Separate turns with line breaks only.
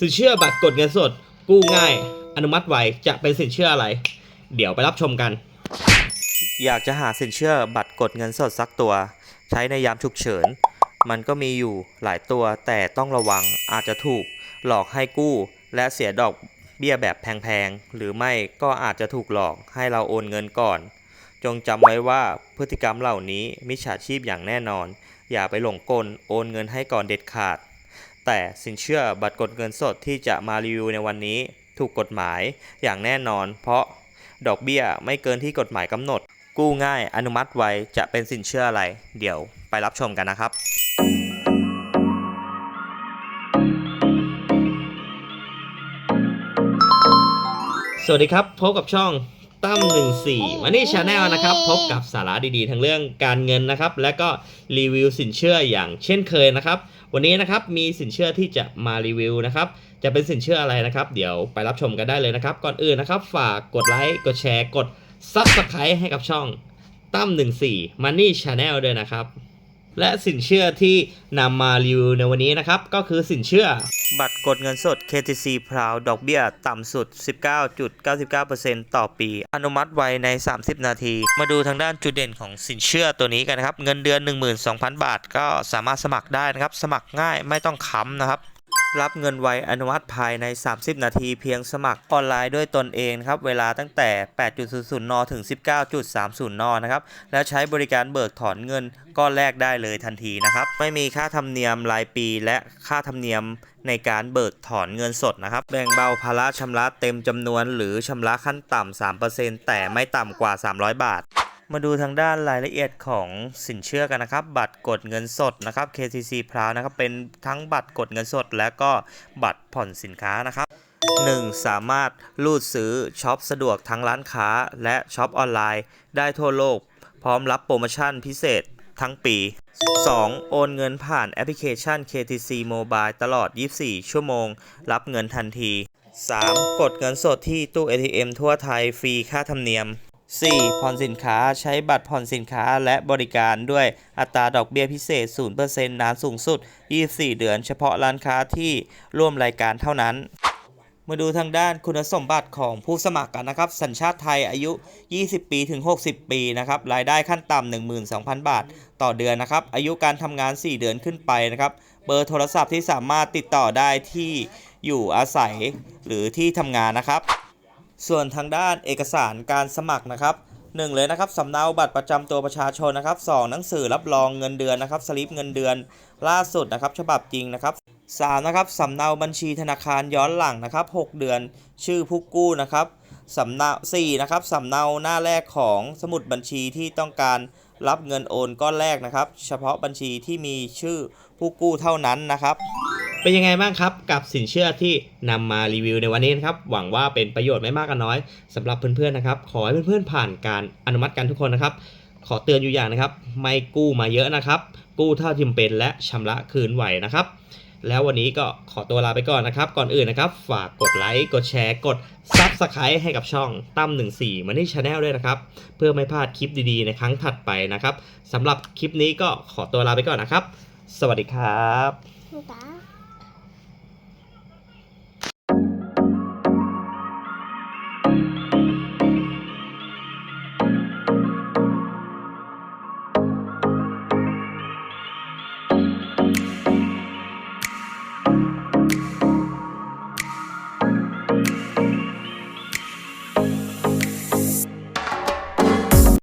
สินเชื่อบัตรกดเงินสด กู้ง่าย อนุมัติไวจะเป็นสินเชื่ออะไร เดี๋ยวไปรับชมกัน
อยากจะหาสินเชื่อบัตรกดเงินสดสักตัว ใช้ในยามฉุกเฉิน มันก็มีอยู่หลายตัวแต่ต้องระวังอาจจะถูก หลอกให้กู้ และเสียดอกเบี้ยแบบแพงๆ หรือไม่ก็อาจจะถูกหลอกให้เราโอนเงินก่อน จงจำไว้ว่าพฤติกรรมเหล่านี้มิจฉาชีพอย่างแน่นอน อย่าไปหลงกลโอนเงินให้ก่อนเด็ดขาด แต่สินเชื่อบัตรกดเงินสดที่จะมารีวิวในวันนี้ถูกกฎหมายอย่างแน่นอน เพราะดอกเบี้ยไม่เกินที่กฎหมายกำหนด กู้ง่ายอนุมัติไวจะเป็นสินเชื่ออะไร เดี๋ยวไปรับชมกันนะครับ
สวัสดีครับ พบกับช่อง ตั้มหนึ่งสี่วันนี้ชาแนลนะครับ พบกับสาระดีๆ ทั้งเรื่องการเงินนะครับ และก็รีวิวสินเชื่ออย่างเช่นเคยนะครับ วันนี้นะครับมีสินเชื่อที่จะมารีวิวนะครับ จะเป็นสินเชื่ออะไรนะครับ เดี๋ยวไปรับชมกันได้เลยนะครับ ก่อนอื่นนะครับ ฝากกดไลค์กดแชร์กด Subscribe ให้กับช่องตั้ม14 Money Channel ด้วยนะครับ และสินเชื่อที่นำมารีวิวในวันนี้นะครับ ก็คือสินเชื่อ
บัตรกดเงินสด KTC Proud ดอกเบี้ยต่ำสุด 19.99%ต่อปี อนุมัติไวใน 30 นาที มาดูทางด้านจุดเด่นของสินเชื่อตัวนี้กันนะครับ เงินเดือน 12,000 บาท ก็สามารถสมัครได้นะครับ สมัครง่ายไม่ต้องค้ำนะครับ รับเงินไวอนุมัติภายใน 30 นาทีเพียงสมัครออนไลน์ด้วยตนเองครับเวลาตั้งแต่ 8.00 น ถึง 19.30 น นะครับ และใช้บริการเบิกถอนเงินก้อนแรกได้เลยทันทีนะครับ ไม่มีค่าธรรมเนียมรายปีและค่าธรรมเนียมในการเบิกถอนเงินสดนะครับ แบ่งเบาภาระชำระเต็มจำนวน หรือชำระขั้นต่ำ 3%แต่ไม่ต่ำกว่า 300 บาท มาดูทางด้านรายละเอียดของสินเชื่อกันนะครับ บัตรกดเงินสดนะครับ KCC p r o u d นะครับ เป็นทั้งบัตรกดเงินสด และก็บัตรผ่อนสินค้านะครับ 1. สามารถรูดซื้อช็อปสะดวกทั้งร้านค้า และช็อปออนไลน์ ได้ทั่วโลก พร้อมรับโปรโมชั่นพิเศษทั้งปี 2. โอนเงินผ่านแอปพลิเคชัน KTC Mobile ตลอด 24 ชั่วโมง รับเงินทันที 3. กดเงินสดที่ตู้ ATM ทั่วไทยฟรีค่าธรรมเนียม 4. ผ่อนสินค้าใช้บัตรผ่อนสินค้าและบริการด้วยอัตราดอกเบี้ยพิเศษ 0%นานสูงสุด 24 เดือน เฉพาะร้านค้าที่ร่วมรายการเท่านั้น มาดูทางด้านคุณสมบัติของผู้สมัครกันนะครับ สัญชาติไทยอายุ 20 ปีถึง 60 ปีนะครับ รายได้ขั้นต่ำ12,000 บาท ต่อเดือนนะครับ อายุการทำงาน 4 เดือนขึ้นไปนะครับ เบอร์โทรศัพท์ที่สามารถติดต่อได้ที่อยู่อาศัยหรือที่ทำงานนะครับ ส่วนทางด้านเอกสารการสมัครนะครับหนึ่งเลยนะครับสำเนาบัตรประจำตัวประชาชนนะครับสองหนังสือรับรองเงินเดือนนะครับสลิปเงินเดือนล่าสุดนะครับฉบับจริงนะครับสามนะครับสำเนาบัญชีธนาคารย้อนหลังนะครับหกเดือนชื่อผู้กู้นะครับสำเนาสี่นะครับสำเนาหน้าแรกของสมุดบัญชีที่ต้องการรับเงินโอนก้อนแรกนะครับ เฉพาะบัญชีที่มีชื่อผู้กู้เท่านั้นนะครับ
เป็นยังไงบ้างครับกับสินเชื่อที่นำมารีวิวในวันนี้นะครับ หวังว่าเป็นประโยชน์ไม่มากก็น้อยสำหรับเพื่อนๆนะครับ ขอให้เพื่อนๆผ่านการอนุมัติกันทุกคนนะครับ ขอเตือนอยู่อย่างนะครับ ไม่กู้มาเยอะนะครับ กู้เท่าที่จำเป็นและชำระคืนไหวนะครับ แล้ววันนี้ก็ขอตัวลาไปก่อนนะครับ ก่อนอื่นนะครับ ฝากกดไลค์กดแชร์กด Subscribe ให้กับช่องตั้ม14 Money Channel ด้วยนะครับ เพื่อไม่พลาดคลิปดีๆ ในครั้งถัดไปนะครับสำหรับคลิปนี้ก็ขอตัวลาไปก่อนนะครับ สวัสดีครับ
บ๊ายบาย